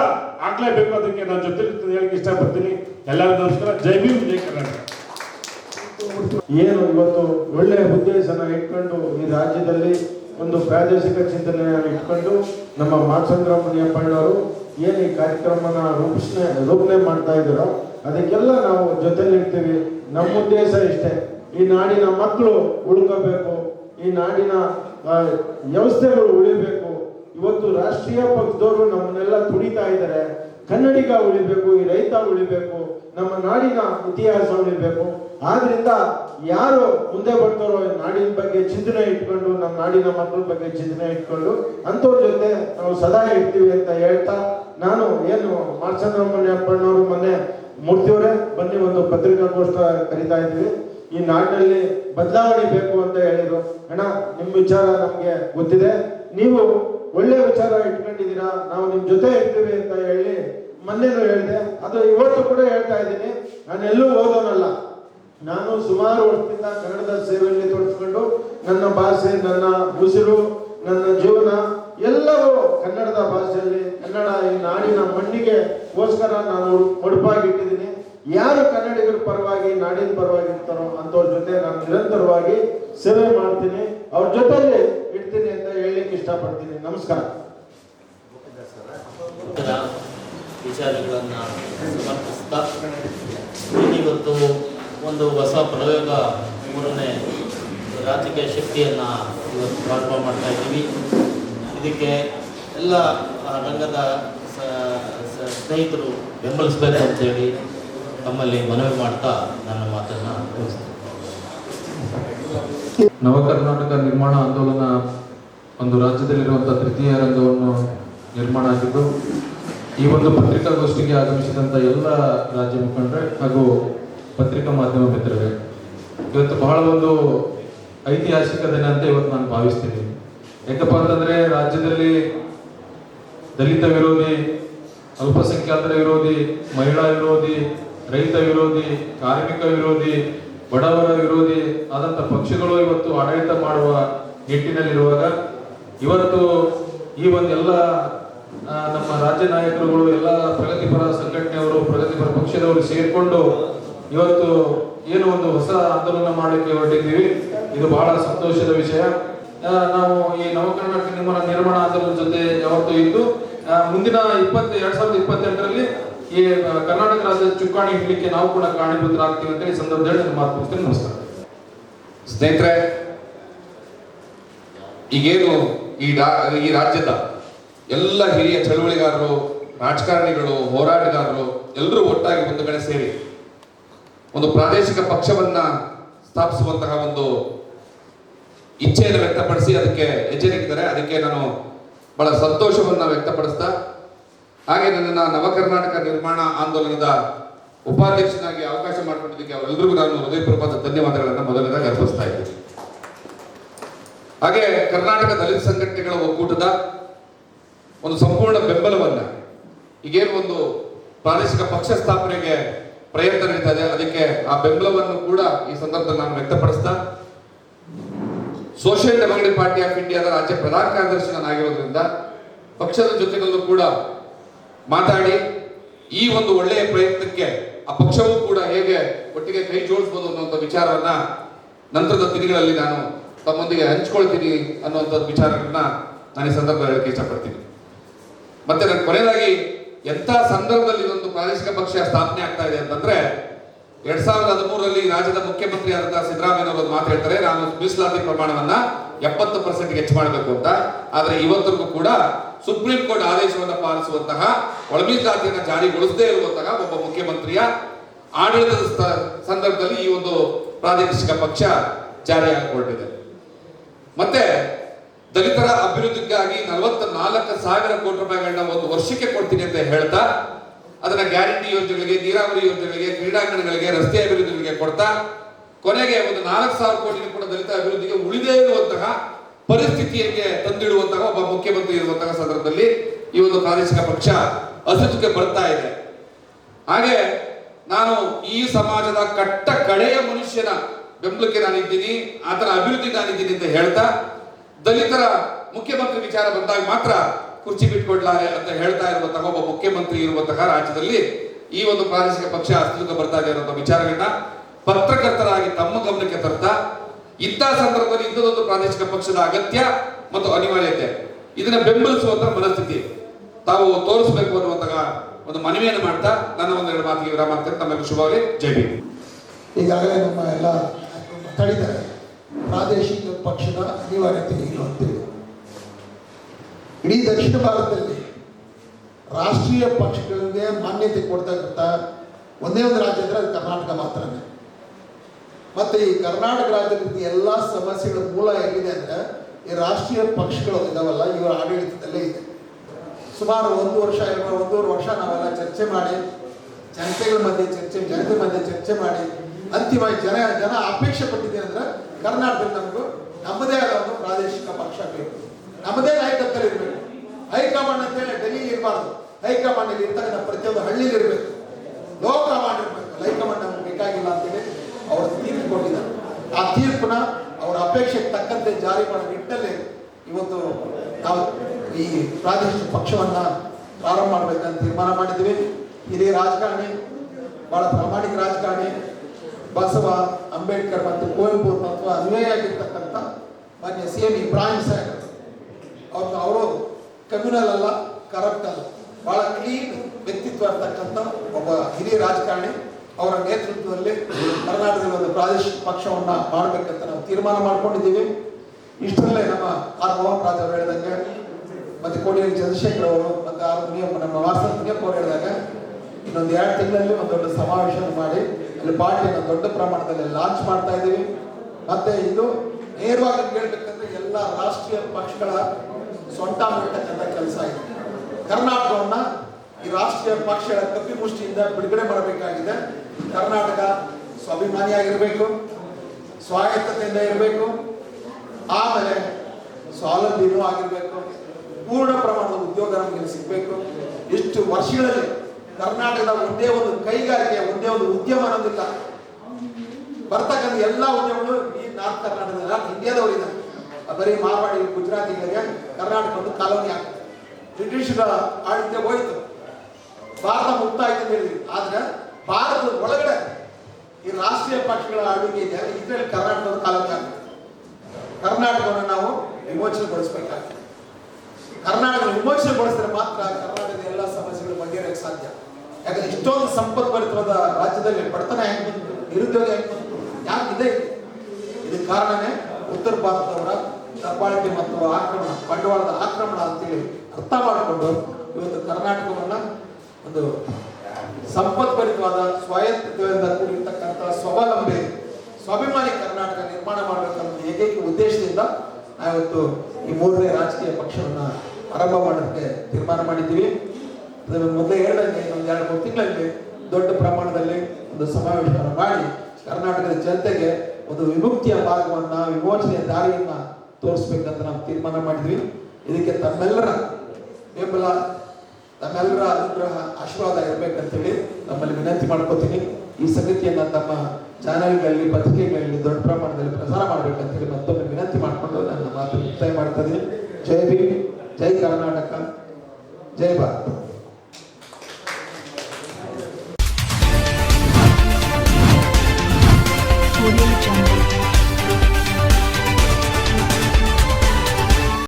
ಆಗ್ಲೇಬೇಕು ಅದಕ್ಕೆ ನಾನು ಜೊತೆ ಹೇಳಕ್ಕೆ ಇಷ್ಟಪಡ್ತೀನಿ. ಎಲ್ಲರಿಗೂ ನಮಸ್ಕಾರ. ಜೈ ಭೀಮ್, ಜೈ ಕರ್ನಾಟಕ. ಏನು ಇವತ್ತು ಒಳ್ಳೆಯ ಉದ್ದೇಶನ ಇಟ್ಕೊಂಡು ಈ ರಾಜ್ಯದಲ್ಲಿ ಒಂದು ಪ್ರಾದೇಶಿಕ ಚಿಂತನೆಯನ್ನು ಇಟ್ಕೊಂಡು ನಮ್ಮ ಮಾರ್ಚಂದ್ರ ಮುನಿಯಪ್ಪಣ್ಣವರು ಏನು ಈ ಕಾರ್ಯಕ್ರಮನ ರೂಪಿಸ್ನೆ, ರೂಪಣೆ ಮಾಡ್ತಾ ಇದ್ದೀರೋ, ಅದಕ್ಕೆಲ್ಲ ನಾವು ಜೊತೆಲಿರ್ತೀವಿ ನಮ್ಮ ಉದ್ದೇಶ ಇಷ್ಟೇ. ಈ ನಾಡಿನ ಮಕ್ಕಳು ಉಳ್ಕೋಬೇಕು, ಈ ನಾಡಿನ ವ್ಯವಸ್ಥೆಗಳು ಉಳಿಬೇಕು. ಇವತ್ತು ರಾಷ್ಟ್ರೀಯ ಪಕ್ಷದವರು ನಮ್ಮನ್ನೆಲ್ಲ ತುಡಿತಾ ಇದ್ದಾರೆ. ಕನ್ನಡಿಗ ಉಳಿಬೇಕು, ಈ ರೈತ ಉಳಿಬೇಕು, ನಮ್ಮ ನಾಡಿನ ಇತಿಹಾಸ ಉಳಿಬೇಕು. ಆದ್ರಿಂದ ಯಾರು ಮುಂದೆ ಬರ್ತಾರೋ ನಾಡಿನ ಬಗ್ಗೆ ಚಿಂತನೆ ಇಟ್ಕೊಂಡು, ನಮ್ಮ ನಾಡಿನ ಮಕ್ಕಳ ಬಗ್ಗೆ ಚಿಂತನೆ ಇಟ್ಕೊಂಡು, ಅಂಥವ್ರ ಜೊತೆ ನಾವು ಸದಾ ಇರ್ತೀವಿ ಅಂತ ಹೇಳ್ತಾ ನಾನು ಏನು ಮಾರ್ಚಂದ್ರಮ್ಮಣ್ಣಪ್ಪಣ್ಣವರು ಮೊನ್ನೆ ಮೂರ್ತಿಯವರೇ ಬನ್ನಿ ಒಂದು ಪತ್ರಿಕಾಗೋಷ್ಠ ಕರಿತಾ ಇದ್ವಿ. ಈ ನಾಡಿನಲ್ಲಿ ಬದಲಾವಣೆ ಬೇಕು ಅಂತ ಹೇಳಿದ್ರು. ಅಣ್ಣ ನಿಮ್ಮ ವಿಚಾರ ನಮಗೆ ಗೊತ್ತಿದೆ. ನೀವು ಒಳ್ಳೆ ವಿಚಾರ ಇಟ್ಕೊಂಡಿದ್ದೀರಾ. ನಾವು ನಿಮ್ ಜೊತೆ ಇರ್ತೀವಿ ಅಂತ ಹೇಳಿ ಮೊನ್ನೆನೂ ಹೇಳಿದೆ. ಅದು ಇವತ್ತು ಕೂಡ ಹೇಳ್ತಾ ಇದ್ದೀನಿ. ನಾನು ಎಲ್ಲೂ ಓದೋನಲ್ಲ. ನಾನು ಸುಮಾರು ವರ್ಷದಿಂದ ಕನ್ನಡದ ಸೇವೆಯಲ್ಲಿ ತೊಡಸ್ಕೊಂಡು ನನ್ನ ಭಾಷೆ, ನನ್ನ ಉಸಿರು, ನನ್ನ ಜೀವನ ಎಲ್ಲವೂ ಕನ್ನಡದ ಭಾಷೆಯಲ್ಲಿ, ಕನ್ನಡ ಈ ನಾಡಿನ ಮಣ್ಣಿಗೆ ಗೋಸ್ಕರ ನಾನು ಮುಡುಪಾಗಿಟ್ಟಿದ್ದೀನಿ. ಯಾರು ಕನ್ನಡಿಗರ ಪರವಾಗಿ, ನಾಡಿನ ಪರವಾಗಿ ಇರ್ತಾರೋ ಅಂಥವ್ರ ಜೊತೆ ನಾನು ನಿರಂತರವಾಗಿ ಸೇವೆ ಮಾಡ್ತೀನಿ. ಅವ್ರ ಜೊತೆಯಲ್ಲಿ ಇಡ್ತೀನಿ ಅಂತ ಹೇಳಲಿಕ್ಕೆ ಇಷ್ಟಪಡ್ತೀನಿ. ನಮಸ್ಕಾರ. ವಿಚಾರಗಳನ್ನು ಸಮರ್ಪಿಸ್ತಾ ಇವತ್ತು ಒಂದು ಹೊಸ ಪ್ರಯೋಗ, ಮೂರನೇ ರಾಜಕೀಯ ಶಕ್ತಿಯನ್ನು ಇವತ್ತು ಪ್ರಾರಂಭ ಮಾಡ್ತಾ ಇದ್ದೀವಿ. ಇದಕ್ಕೆ ಎಲ್ಲ ರಂಗದ ಸ್ನೇಹಿತರು ಬೆಂಬಲಿಸಬೇಕು ಅಂತೇಳಿ ತಮ್ಮಲ್ಲಿ ಮನವಿ ಮಾಡ್ತಾ ನನ್ನ ಮಾತನ್ನು ನವ ನವಕರ್ನಾಟಕ ನಿರ್ಮಾಣ ಆಂದೋಲನ ಒಂದು ರಾಜ್ಯದಲ್ಲಿರುವಂತಹ ತೃತೀಯ ರಂಗವನ್ನು ನಿರ್ಮಾಣ ಆಗಿದ್ದು, ಈ ಒಂದು ಪತ್ರಿಕಾಗೋಷ್ಠಿಗೆ ಆಗಮಿಸಿದಂಥ ಎಲ್ಲ ರಾಜ್ಯ ಮುಖಂಡರೆ ಹಾಗೂ ಪತ್ರಿಕಾ ಮಾಧ್ಯಮ ಮಿತ್ರರೇ, ಇವತ್ತು ಬಹಳ ಒಂದು ಐತಿಹಾಸಿಕ ದಿನ ಅಂತ ಇವತ್ತು ನಾನು ಭಾವಿಸ್ತೀನಿ. ಯಾಕಪ್ಪ ಅಂತಂದ್ರೆ ರಾಜ್ಯದಲ್ಲಿ ದಲಿತ ವಿರೋಧಿ, ಅಲ್ಪಸಂಖ್ಯಾತರ ವಿರೋಧಿ, ಮಹಿಳಾ ವಿರೋಧಿ, ರೈತ ವಿರೋಧಿ, ಕಾರ್ಮಿಕ ವಿರೋಧಿ, ಬಡವರ ವಿರೋಧಿ ಆದಂತ ಪಕ್ಷಗಳು ಇವತ್ತು ಆಡಳಿತ ಮಾಡುವ ನಿಟ್ಟಿನಲ್ಲಿರುವಾಗ ಇವತ್ತು ಈ ಒಂದೆಲ್ಲ ನಮ್ಮ ರಾಜ್ಯ ನಾಯಕರುಗಳು, ಎಲ್ಲ ಪ್ರಗತಿಪರ ಸಂಘಟನೆಯವರು, ಪ್ರಗತಿಪರ ಪಕ್ಷದವರು ಸೇರಿಕೊಂಡು ಇವತ್ತು ಏನು ಒಂದು ಹೊಸ ಆಂದೋಲನ ಮಾಡಲಿಕ್ಕೆ ಹೊರಟಿದ್ದೀವಿ. ಇದು ಬಹಳ ಸಂತೋಷದ ವಿಷಯ. ನಾವು ಈ ನವಕರ್ನಾಟಕ ನಿರ್ಮಾಣ ನಿರ್ಮಾಣ ಆಂದೋಲನ ಜೊತೆ ಯಾವತ್ತೂ ಇದ್ದು ಮುಂದಿನ ಇಪ್ಪತ್ತು, ಎರಡ್ ಸಾವಿರದ ಇಪ್ಪತ್ತೆಂಟರಲ್ಲಿ ಈ ಕರ್ನಾಟಕ ರಾಜ್ಯದ ಚುಕ್ಕಾಣಿ ಇಡ್ಲಿಕ್ಕೆ ನಾವು ಕೂಡ ಕಾರಣೀಭೂತರಾಗ್ತೀವಿ ಅಂತ ಈ ಸಂದರ್ಭದಲ್ಲಿ ಮಾತು ನಮಸ್ಕಾರ. ಸ್ನೇಹಿತರೆ, ಈಗೇನು ಈ ಈ ರಾಜ್ಯದ ಎಲ್ಲ ಹಿರಿಯ ಚಳುವಳಿಗಾರರು, ರಾಜಕಾರಣಿಗಳು, ಹೋರಾಟಗಾರರು ಎಲ್ಲರೂ ಒಟ್ಟಾಗಿ ಒಂದು ಕಡೆ ಸೇರಿ ಒಂದು ಪ್ರಾದೇಶಿಕ ಪಕ್ಷವನ್ನ ಸ್ಥಾಪಿಸುವಂತಹ ಒಂದು ಇಚ್ಛೆಯನ್ನು ವ್ಯಕ್ತಪಡಿಸಿ ಅದಕ್ಕೆ ನೀಡಿದ್ದಾರೆ ಅದಕ್ಕೆ ನಾನು ಬಹಳ ಸಂತೋಷವನ್ನು ವ್ಯಕ್ತಪಡಿಸ್ತಾ, ಹಾಗೆ ನನ್ನನ್ನು ನವಕರ್ನಾಟಕ ನಿರ್ಮಾಣ ಆಂದೋಲನದ ಉಪಾಧ್ಯಕ್ಷನಾಗಿ ಅವಕಾಶ ಮಾಡಿಕೊಟ್ಟಿದ್ದಕ್ಕೆ ಅವರೆಲ್ಲರಿಗೂ ನಾನು ಹೃದಯಪೂರ್ವಕ ಧನ್ಯವಾದಗಳನ್ನು ಮೊದಲನೇದಾಗಿ ಅರ್ಪಿಸ್ತಾ ಇದ್ದೀನಿ. ಹಾಗೆ ಕರ್ನಾಟಕ ದಲಿತ ಸಂಘಟನೆಗಳ ಒಕ್ಕೂಟದ ಒಂದು ಸಂಪೂರ್ಣ ಬೆಂಬಲವನ್ನ, ಈಗೇನು ಒಂದು ಪ್ರಾದೇಶಿಕ ಪಕ್ಷ ಸ್ಥಾಪನೆಗೆ ಪ್ರಯತ್ನ ನಡೀತಾ ಇದೆ, ಅದಕ್ಕೆ ಆ ಬೆಂಬಲವನ್ನು ಕೂಡ ಈ ಸಂದರ್ಭದಲ್ಲಿ ನಾನು ವ್ಯಕ್ತಪಡಿಸ್ತಾ ಸೋಷಿಯಲ್ ಡೆಮೋಕ್ರೆಟಿಕ್ ಪಾರ್ಟಿ ಆಫ್ ಇಂಡಿಯಾದ ರಾಜ್ಯ ಪ್ರಧಾನ ಕಾರ್ಯದರ್ಶಿ ನಾನಾಗಿರೋದ್ರಿಂದ ಪಕ್ಷದ ಜೊತೆಗಳಲ್ಲೂ ಕೂಡ ಮಾತಾಡಿ, ಈ ಒಂದು ಒಳ್ಳೆಯ ಪ್ರಯತ್ನಕ್ಕೆ ಆ ಪಕ್ಷವೂ ಕೂಡ ಹೇಗೆ ಒಟ್ಟಿಗೆ ಕೈ ಜೋಡಿಸ್ಬೋದು ಅನ್ನುವಂಥ ವಿಚಾರವನ್ನ ನಂತರದ ದಿನಗಳಲ್ಲಿ ನಾನು ತಮ್ಮೊಂದಿಗೆ ಹಂಚ್ಕೊಳ್ತೀನಿ ಅನ್ನುವಂಥ ವಿಚಾರಗಳನ್ನ ನಾನು ಈ ಸಂದರ್ಭದಲ್ಲಿ ಹೇಳಕ್ಕೆ ಇಷ್ಟಪಡ್ತೀನಿ. ಮತ್ತೆ ನಾನು ಕೊನೆಯದಾಗಿ ಎಂಥ ಸಂದರ್ಭದಲ್ಲಿ ಇದೊಂದು ಪ್ರಾದೇಶಿಕ ಪಕ್ಷ ಸ್ಥಾಪನೆ ಆಗ್ತಾ ಇದೆ ಅಂತಂದ್ರೆ ಎರಡ್ ಸಾವಿರದ ಹದಿಮೂರರಲ್ಲಿ ರಾಜ್ಯದ ಮುಖ್ಯಮಂತ್ರಿ ಆದಂತಹ ಸಿದ್ದರಾಮಯ್ಯ ಮಾತು ಹೇಳ್ತಾರೆ, ನಾನು ಮೀಸಲಾತಿ ಪ್ರಮಾಣವನ್ನ ಎಪ್ಪತ್ತು ಪರ್ಸೆಂಟ್ ಹೆಚ್ಚು ಮಾಡಬೇಕು ಅಂತ. ಆದ್ರೆ ಇವತ್ತಿಗೂ ಕೂಡ ಸುಪ್ರೀಂ ಕೋರ್ಟ್ ಆದೇಶವನ್ನು ಪಾಲಿಸುವಂತಹ ಒಳ ಮೀಸಲಾತಿಯನ್ನು ಜಾರಿಗೊಳಿಸದೇ ಇರುವಂತಹ ಒಬ್ಬ ಮುಖ್ಯಮಂತ್ರಿಯ ಆಡಳಿತದ ಸಂದರ್ಭದಲ್ಲಿ ಈ ಒಂದು ಪ್ರಾದೇಶಿಕ ಪಕ್ಷ ಜಾರಿಯಾಗಿಕೊಂಡಿದೆ ಮತ್ತೆ ದಲಿತರ ಅಭಿವೃದ್ಧಿಗಾಗಿ ನಲವತ್ತ ನಾಲ್ಕು ಸಾವಿರ ಕೋಟಿ ರೂಪಾಯಿಗಳನ್ನ ಒಂದು ವರ್ಷಕ್ಕೆ ಕೊಡ್ತೀನಿ ಅಂತ ಹೇಳ್ತಾ ಅದನ್ನ ಗ್ಯಾರಂಟಿ ಯೋಜನೆಗಳಿಗೆ, ನೀರಾವರಿ ಯೋಜನೆಗಳಿಗೆ, ಕ್ರೀಡಾಂಗಣಗಳಿಗೆ, ರಸ್ತೆ ಅಭಿವೃದ್ಧಿಗಳಿಗೆ ಕೊಡ್ತಾ, ಕೊನೆಗೆ ಒಂದು ನಾಲ್ಕು ಸಾವಿರ ಕೋಟಿ ಕೂಡ ದಲಿತ ಅಭಿವೃದ್ಧಿಗೆ ಉಳಿದೇ ಇರುವಂತಹ ಪರಿಸ್ಥಿತಿಯಕ್ಕೆ ತಂದಿಡುವಂತಹ ಒಬ್ಬ ಮುಖ್ಯಮಂತ್ರಿ ಇರುವಂತಹ ಸಂದರ್ಭದಲ್ಲಿ ಈ ಒಂದು ಪ್ರಾದೇಶಿಕ ಪಕ್ಷ ಅಸ್ತಿತ್ವಕ್ಕೆ ಬರ್ತಾ ಇದೆ. ಹಾಗೆ ನಾನು ಈ ಸಮಾಜದ ಕಟ್ಟ ಕಡೆಯ ಮನುಷ್ಯನ ಬೆಂಬಲಕ್ಕೆ ನಾನಿದ್ದೀನಿ, ಆತನ ಅಭಿವೃದ್ಧಿ ನಾನಿದ್ದೀನಿ ಅಂತ ಹೇಳ್ತಾ, ದಲಿತರ ಮುಖ್ಯಮಂತ್ರಿ ವಿಚಾರ ಬಂದಾಗ ಮಾತ್ರ ಕುರ್ಚಿ ಬಿಟ್ಕೊಡ್ಲಾರೆ ಅಂತ ಹೇಳ್ತಾ ಇರುವಂತಹ ಒಬ್ಬ ಮುಖ್ಯಮಂತ್ರಿ ಇರುವಂತಹ ರಾಜ್ಯದಲ್ಲಿ ಈ ಒಂದು ಪ್ರಾದೇಶಿಕ ಪಕ್ಷ ಅಸ್ತಿತ್ವಕ್ಕೆ ಬರ್ತಾ ಇದೆ ಅನ್ನೋ ವಿಚಾರಗಳನ್ನ ಪತ್ರಕರ್ತರಾಗಿ ತಮ್ಮ ಗಮನಕ್ಕೆ ತರ್ತಾ ಇಂತಹ ಸಂದರ್ಭದಲ್ಲಿ ಇಂಥದೊಂದು ಪ್ರಾದೇಶಿಕ ಪಕ್ಷದ ಅಗತ್ಯ ಮತ್ತು ಅನಿವಾರ್ಯತೆ. ಇದನ್ನ ಬೆಂಬಲಿಸುವಂತ ಮನಸ್ಥಿತಿ. ತಾವು ತೋರಿಸಬೇಕು ಅನ್ನುವಂತಹ ಒಂದು ಮನವಿಯನ್ನು ಮಾಡ್ತಾ ನನ್ನ ಒಂದೆರಡು ಮಾತಿಗೆ ವಿರಾಮ ಆಗ್ತದೆ ತಮಗೆ ಶುಭವಾಗಿ ಜೈ ಭೀಮ್. ಈಗಾಗಲೇ ನಮ್ಮ ಎಲ್ಲ ಕಡಿತಾರೆ ಪ್ರಾದೇಶಿಕ ಪಕ್ಷದ ಅನಿವಾರ್ಯತೆ ಏನು ಅಂತೇಳಿ ಇಡೀ ದಕ್ಷಿಣ ಭಾರತದಲ್ಲಿ ರಾಷ್ಟ್ರೀಯ ಪಕ್ಷಗಳಿಗೆ ಮಾನ್ಯತೆ ಕೊಡ್ತಕ್ಕಂಥ ಒಂದೇ ಒಂದು ರಾಜ್ಯ ಅಂದರೆ ಅದು ಕರ್ನಾಟಕ ಮಾತ್ರನೇ. ಮತ್ತೆ ಈ ಕರ್ನಾಟಕ ರಾಜ್ಯದ ಎಲ್ಲ ಸಮಸ್ಯೆಗಳ ಮೂಲ ಎಲ್ಲಿದೆ ಅಂದ್ರೆ ಈ ರಾಷ್ಟ್ರೀಯ ಪಕ್ಷಗಳು ಇದಾವಲ್ಲ, ಇವರ ಆಡಳಿತದಲ್ಲೇ ಇದೆ. ಸುಮಾರು ಒಂದು ವರ್ಷ ಎರಡು, ಒಂದೂವರೆ ವರ್ಷ ನಾವೆಲ್ಲ ಚರ್ಚೆ ಮಾಡಿ, ಜನತೆಗಳ ಮಧ್ಯೆ ಚರ್ಚೆ, ಜನತೆ ಮಧ್ಯೆ ಚರ್ಚೆ ಮಾಡಿ, ಅಂತಿಮವಾಗಿ ಜನ ಜನ ಅಪೇಕ್ಷೆ ಪಟ್ಟಿದೆ ಅಂದ್ರೆ ಕರ್ನಾಟಕದಲ್ಲಿ ನಮಗೂ ನಮ್ಮದೇ ಆದ ಒಂದು ಪ್ರಾದೇಶಿಕ ಪಕ್ಷ ಬೇಕು ನಮ್ಮದೇ ನಾಯಕತ್ವ ಇರಬೇಕು. ಹೈಕಮಾಂಡ್ ಅಂತೇಳಿ ಡೆಲ್ಲಿ ಇರಬಾರ್ದು. ಹೈಕಮಾಂಡ್ ಅಲ್ಲಿ ಇರ್ತಕ್ಕಂಥ ಪ್ರತಿಯೊಂದು ಹಳ್ಳಿಲಿ ಇರಬೇಕು. ಲೋ ಕಮಾಂಡ್ ಇರಬೇಕು. ಹೈಕಮಾಂಡ್ ನಮ್ಗೆ ಬೇಕಾಗಿಲ್ಲ ಅಂತೇಳಿ ಅವರು ತೀರ್ಪು ಕೊಟ್ಟಿದ್ದಾರೆ ಆ ತೀರ್ಪನ್ನ ಅವರ ಅಪೇಕ್ಷೆಗೆ ತಕ್ಕಂತೆ ಜಾರಿ ಮಾಡೋ ನಿಟ್ಟಲ್ಲಿ ಇವತ್ತು ನಾವು ಈ ಪ್ರಾದೇಶಿಕ ಪಕ್ಷವನ್ನ ಪ್ರಾರಂಭ ಮಾಡಬೇಕಂತ ತೀರ್ಮಾನ ಮಾಡಿದ್ದೀವಿ. ಹಿರಿಯ ರಾಜಕಾರಣಿ, ಬಹಳ ಪ್ರಾಮಾಣಿಕ ರಾಜಕಾರಣಿ, ಬಸವ, ಅಂಬೇಡ್ಕರ್ ಮತ್ತು ಕುವೆಂಪು ತತ್ವ ಅನ್ವಯಾಗಿರ್ತಕ್ಕಂಥ ಮಾನ್ಯ ಸಿ ಎಂ ಇಬ್ರಾಹಿಂ ಸಾಹೇಬ್ ಅವ್ರು ಅವರು ಕಮ್ಯುನಲ್ ಅಲ್ಲ ಕರಪ್ಟ್ ಅಲ್ಲ. ಬಹಳ ಕ್ಲೀನ್ ವ್ಯಕ್ತಿತ್ವ ಇರ್ತಕ್ಕಂಥ ಒಬ್ಬ ಹಿರಿಯ ರಾಜಕಾರಣಿ, ಅವರ ನೇತೃತ್ವದಲ್ಲಿ ಕರ್ನಾಟಕದಲ್ಲಿ ಒಂದು ಪ್ರಾದೇಶಿಕ ಪಕ್ಷವನ್ನ ಮಾಡಬೇಕಂತ ನಾವು ತೀರ್ಮಾನ ಮಾಡ್ಕೊಂಡಿದ್ದೀವಿ. ಇಷ್ಟರಲ್ಲೇ ನಮ್ಮ ಆರ್ ಮೋಹನ್ ರಾಜ್ ಅವರು ಹೇಳಿದಂಗೆ, ಮತ್ತೆ ಕೋಡಿಯಲ್ಲಿ ಚಂದ್ರಶೇಖರ್ ಅವರು, ಮತ್ತೆ ಆರ್ ಮುನಿಯಪ್ಪ ನಮ್ಮ ವಾಸ ಮುನಿಯಪ್ಪ ಅವರು ಹೇಳಿದಾಗ, ಇನ್ನೊಂದು ಎರಡು ತಿಂಗಳಲ್ಲಿ ಒಂದು ದೊಡ್ಡ ಸಮಾವೇಶ ಮಾಡಿ, ಅಲ್ಲಿ ಪಾರ್ಟಿಯನ್ನು ದೊಡ್ಡ ಪ್ರಮಾಣದಲ್ಲಿ ಲಾಂಚ್ ಮಾಡ್ತಾ ಇದ್ದೀವಿ. ಮತ್ತೆ ಇದು ನೇರವಾಗಿ ಹೇಳ್ಬೇಕಂದ್ರೆ ಎಲ್ಲ ರಾಷ್ಟ್ರೀಯ ಪಕ್ಷಗಳ ಸೊಂಟ ಮಾಡಿರ್ತಕ್ಕಂಥ ಕೆಲಸ ಇದೆ. ಕರ್ನಾಟಕವನ್ನ ಈ ರಾಷ್ಟ್ರೀಯ ಪಕ್ಷಗಳ ಕಪಿಮುಷ್ಟಿಯಿಂದ ಬಿಡುಗಡೆ ಮಾಡಬೇಕಾಗಿದೆ. ಕರ್ನಾಟಕ ಸ್ವಾಭಿಮಾನಿಯಾಗಿರಬೇಕು, ಸ್ವಾಯತ್ತತೆಯಿಂದ ಇರಬೇಕು, ಆಮೇಲೆ ಸ್ವಾವಲಂಬಿನೂ ಆಗಿರಬೇಕು, ಪೂರ್ಣ ಪ್ರಮಾಣದ ಉದ್ಯೋಗ ನಮಗೆ ಸಿಗಬೇಕು. ಇಷ್ಟು ವರ್ಷಗಳಲ್ಲಿ ಕರ್ನಾಟಕದ ಒಂದೇ ಒಂದು ಕೈಗಾರಿಕೆ, ಒಂದೇ ಒಂದು ಉದ್ಯಮ ಅನ್ನೋದಿಲ್ಲ. ಬರ್ತಕ್ಕಂಥ ಎಲ್ಲ ಉದ್ಯಮಗಳು ಈ ನಾರ್ತ್ ಕರ್ನಾಟಕದ ಇಂಡಿಯಾದವರು ಇದ್ದಾರೆ ಬರೀ ಮಾರ್ವಾಡಿ ಕರ್ನಾಟಕ ಒಂದು ಕಾಲೋನಿ ಆಗ್ತದೆ. ಬ್ರಿಟಿಷರ ಆಳ್ವಿಕೆ ಹೋಯ್ತು. ಭಾರತ ಮುಕ್ತ ಆಯ್ತು ಅಂತ ಹೇಳಿದ್ವಿ. ಆದ್ರೆ ಭಾರತದ ಒಳಗಡೆ ಈ ರಾಷ್ಟ್ರೀಯ ಪಕ್ಷಗಳ ಆಳ್ವಿಕೆ ಇದೆ. ಇದರಲ್ಲಿ ಕರ್ನಾಟಕದ ಕಾಲೋನಿ ಆಗ್ತದೆ. ಕರ್ನಾಟಕವನ್ನು ನಾವು ವಿಮೋಚನೆಗೊಳಿಸಬೇಕಾಗ್ತದೆ. ಕರ್ನಾಟಕ ವಿಮೋಚನೆಗೊಳಿಸಿದ್ರೆ ಮಾತ್ರ ಕರ್ನಾಟಕದ ಎಲ್ಲ ಸಮಸ್ಯೆಗಳು ಬಗೆಹರಿಯಕ್ಕೆ ಸಾಧ್ಯ. ಯಾಕಂದ್ರೆ ಇಷ್ಟೊಂದು ಸಂಪತ್ಭರಿತವಾದ ರಾಜ್ಯದಲ್ಲಿ ಬಡತನ ಹೆಂಗ್ ಬಂತು? ನಿರುದ್ಯೋಗ ಹೆಂಗ್ ಬಂತು? ಯಾಕೆ ಇದೆ? ಇದಕ್ಕೆ ಕಾರಣನೇ ಉತ್ತರ ಭಾರತದವರ ದಬ್ಬಾಳಿಕೆ ಮತ್ತು ಆಕ್ರಮಣ ಬಂಡವಾಳದ ಆಕ್ರಮಣ ಅಂತೇಳಿ ಅರ್ಥ ಮಾಡಿಕೊಂಡು ಇವತ್ತು ಕರ್ನಾಟಕವನ್ನ ಒಂದು ಸಂಪತ್ಭರಿತವಾದ ಸ್ವಾಯತ್ತದಿಂದ ಕೂಡಿರ್ತಕ್ಕಂಥ ಸ್ವಾವಲಂಬಿ, ಸ್ವಾಭಿಮಾನಿ ಕರ್ನಾಟಕ ನಿರ್ಮಾಣ ಮಾಡಬೇಕನ್ನೋ ಏಕೈಕ ಉದ್ದೇಶದಿಂದ ನಾವಿವತ್ತು ಈ ಮೂರನೇ ರಾಜಕೀಯ ಪಕ್ಷವನ್ನು ಆರಂಭ ಮಾಡೋದಕ್ಕೆ ತೀರ್ಮಾನ ಮಾಡಿದ್ದೀವಿ. ಮೊದಲೇ ಎರಡಲ್ಲಿ ಒಂದು ಎರಡು, ಮೂರು ತಿಂಗಳಲ್ಲಿ ದೊಡ್ಡ ಪ್ರಮಾಣದಲ್ಲಿ ಒಂದು ಸಮಾವೇಶವನ್ನು ಮಾಡಿ ಕರ್ನಾಟಕದ ಜನತೆಗೆ ಒಂದು ವಿಮುಕ್ತಿಯ ಭಾಗವನ್ನು, ವಿಮೋಚನೆಯ ದಾರಿಯನ್ನ ತೋರಿಸ್ಬೇಕಂತ ನಾವು ತೀರ್ಮಾನ ಮಾಡಿದ್ವಿ. ಇದಕ್ಕೆ ತಮ್ಮೆಲ್ಲರ ಬೆಂಬಲ, ತಮ್ಮೆಲ್ಲರ ಅನುಗ್ರಹ, ಆಶೀರ್ವಾದ ಇರಬೇಕಂತೇಳಿ ನಮ್ಮಲ್ಲಿ ವಿನಂತಿ ಮಾಡ್ಕೋತೀನಿ. ಈ ಸಂಗತಿಯನ್ನು ತಮ್ಮ ಚಾನೆಲ್ಗಳಲ್ಲಿ ಪತ್ರಿಕೆಗಳಲ್ಲಿ ದೊಡ್ಡ ಪ್ರಮಾಣದಲ್ಲಿ ಪ್ರಸಾರ ಮಾಡಬೇಕಂತೇಳಿ ಮತ್ತೊಮ್ಮೆ ವಿನಂತಿ ಮಾಡಿಕೊಂಡು ನನ್ನ ಮಾತು ಮುಕ್ತಾಯ ಮಾಡ್ತಾ ಜೈ ಭೀಮ್, ಜೈ ಕರ್ನಾಟಕ, ಜೈ ಭಾರತ.